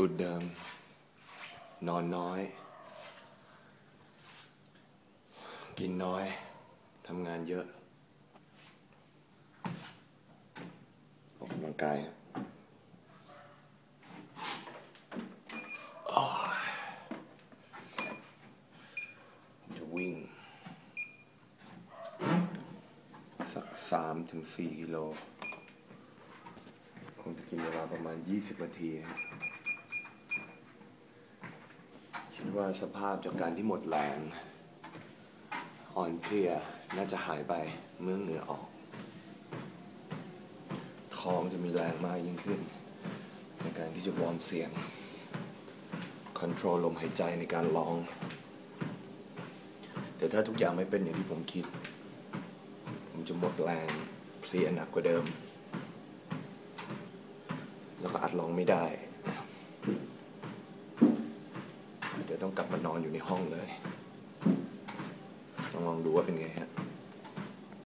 สูตรเดิม นอนน้อย กินน้อยทำงานเยอะ ออกกำลังกายจะวิ่ง สักสามถึงสี่กิโล คงจะกินเวลาประมาณ20นาทีครับ คิดว่าสภาพจากการที่หมดแรง อ่อนเพลียน่าจะหายไปเมื่อเหงื่อออก ท้องจะมีแรงมากยิ่งขึ้น ในการที่จะวอร์มเสียงคอนโทรลลมหายใจในการร้อง แต่ถ้าทุกอย่างไม่เป็นอย่างที่ผมคิด ผมจะหมดแรงเพลียหนักกว่าเดิม แล้วก็อัดร้องไม่ได้เดี๋ยว ต้องกลับมานอนอยู่ในห้องเลยต้องลองดูว่าเป็นไงฮะ